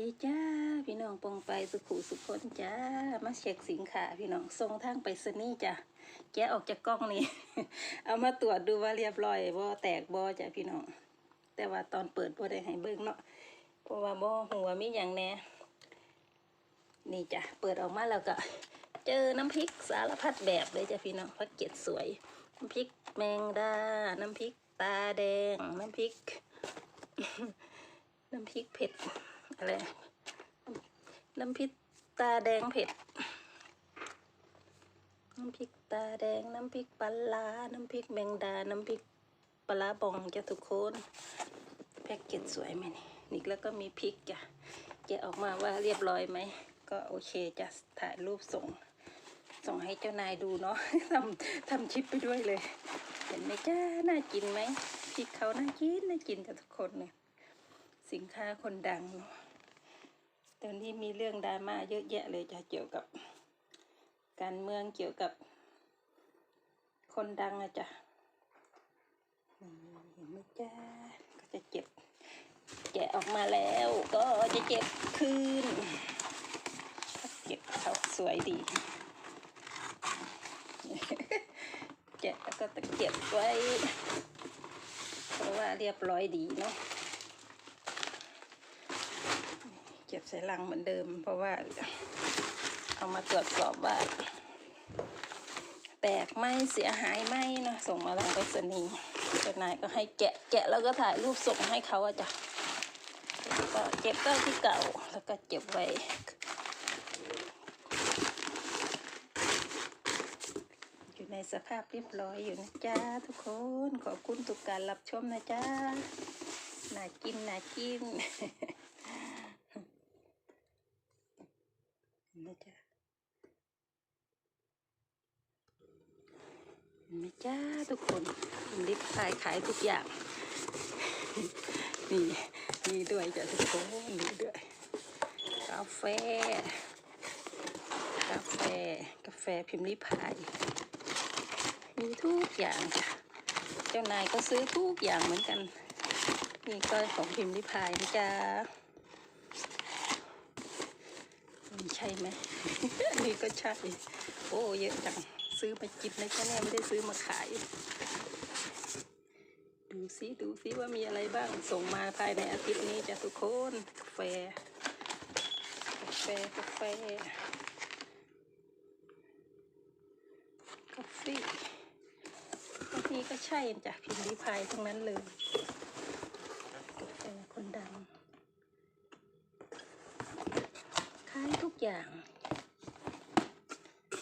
ดีจ้าพี่น้องปองไปสุขุสุขคนจ้ามาเช็คสินค้าพี่น้องส่งทางไปสนี่จ้ะแกะออกจากกล้องนี่เอามาตรวจดูว่าเรียบร้อยบ่แตกบ่จ้ะพี่น้องแต่ว่าตอนเปิดบ่ได้ให้เบิ่งเนาะเพราะว่าบ่หัวมีหยังแน่นี่จ้ะเปิดออกมาแล้วก็เจอน้ำพริกสารพัดแบบเลยจ้ะพี่น้องพักเก็ตสวย น้ำพริกแมงดา น้ำพริกตาแดง น้ำพริก น้ำพริกเผ็ด อะไรน้ำพริกตาแดงเผ็ด น้ำพริกตาแดง น้ำพริกปลาร้าน้ำพริกแมงดา น้ำพริกปลาร้าบองจ้ะทุกคน แพ็กเกจสวยไหมนี่นี่แล้วก็มีพริกจ้ะแกะออกมาว่าเรียบร้อยไหม ก็โอเคจะถ่ายรูปส่ง ส่งให้เจ้านายดูเนาะทำทำชิปไปด้วยเลย เห็นไหมจ้า น่ากินไหมพริกเขาน่ากิน น่ากินจ้ะทุกคนเนี่ย สินค้าคนดังเนาะ ตอนนี้มีเรื่องดราม่าเยอะแยะเลยจะเกี่ยวกับ การเมืองเกี่ยวกับ คนดังอะจ้ะเห็นไหมจ้าก็จะเก็บแกะออกมาแล้วก็จะเก็บคืนเก็บเขาสวยดีแกะแล้วก็ตะเก็บไว้ เพราะว่าเรียบร้อยดีเนาะ เก็บใส่ลังเหมือนเดิม เพราะว่าเอามาตรวจสอบว่า แตกไหมเสียหายไหมเนาะส่งมาทางไปรษณีย์เจ้านายก็ให้แกะแกะแล้วก็ถ่ายรูปส่งให้เขาอะจ้ะก็เก็บก็ที่เก่าแล้วก็เก็บไว้อยู่ในสภาพเรียบร้อยอยู่นะจ๊ะทุกคนขอบคุณทุกการรับชมนะจ๊ะน่ากินน่ากิน นะจ๊ะนไหมจ้าทุกคนผมริบขายขายทุกอย่าง นี่นี่ด้วยจ้ะทุกคนนี่ด้วยกาแฟ กาแฟ กาแฟพิมพ์ริพาย มีทุกอย่างจ้ะเจ้านายก็ซื้อทุกอย่างเหมือนกัน นี่ก็ของพิมพ์ริพายนะจ๊ะมันใช่ไหม นี่ก็ใช่ โอ้เยอะจัง ซื้อมากินนะจ๊ะเน่ไม่ได้ซื้อมาขาย ดูซิดูซิว่ามีอะไรบ้าง ส่งมาภายในอาทิตย์นี้จ้ะทุกคนกาแฟกาแฟกาแฟกาแฟบางทีก็ใช่จ้ะพิมพ์ริพายทั้งนั้นเลย กาแฟคนดัง ขายทุก อย่าง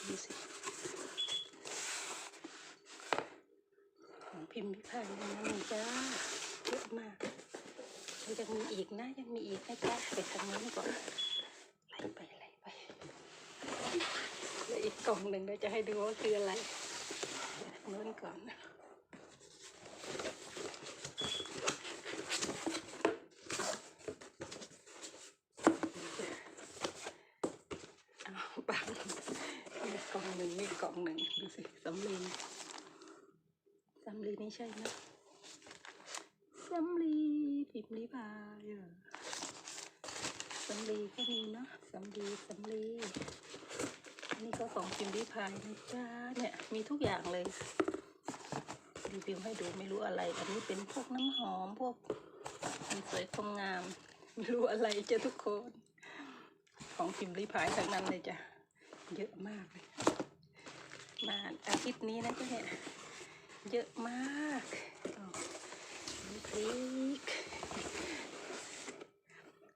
ดูสิของพิมพ์ริพายทั้งนั้นเลยจ้าเยอะมากมันยังมีอีกนะยังมีอีกนะจ๊ะไปทางนู้นก่อนไล่ไปไล่ไปแล้วอีกกล่องหนึ่งเราจะให้ดูว่าคืออะไรไปทางนู้นก่อนนะ เอาปังมี กล่องหนึ่งมีกล่องหนึ่งดูสิสำลีสำลีนี่ใช่ไหมสำลีพิมพ์ริพายอะสำลีก็มีเนาะสำลีสำลีอันนี่ก็ของพิมพ์ริพายนะจ๊ะเนี่ยมีทุกอย่างเลยรีวิวให้ดูไม่รู้อะไร อันนี้เป็นพวกน้ำหอมพวกมันสวยความงาม ไม่รู้อะไรจ้ะทุกคน ของพิมพ์ริพายทั้งนั้นเลยจ้ะ เยอะมากเลยมาอาทิตย์นี้นะจ๊ะเนี่ยเยอะมากอ๋อน้ำพริก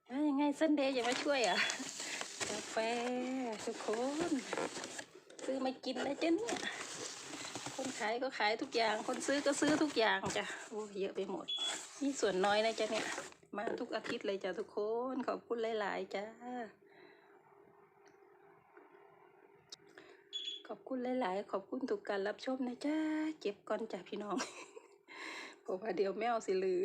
แล้วยังไงเส้นเดย์จะมาช่วยอะกาแฟทุกคน ซื้อมากินแล้วจ้ะเนี่ยคนขายก็ขายทุกอย่าง คนซื้อก็ซื้อทุกอย่างจ้ะโอ้เยอะไปหมด นี่ส่วนน้อยนะจ๊ะเนี่ย มาทุกอาทิตย์เลยจ้ะทุกคน ขอบคุณหลาย ๆ จ้า ขอบคุณหลาย ๆ ขอบคุณทุกการรับชมนะจ้าเจ็บก่อนจ้ะพี่น้องเพราะว่าเดี๋ยวแมวสิลือ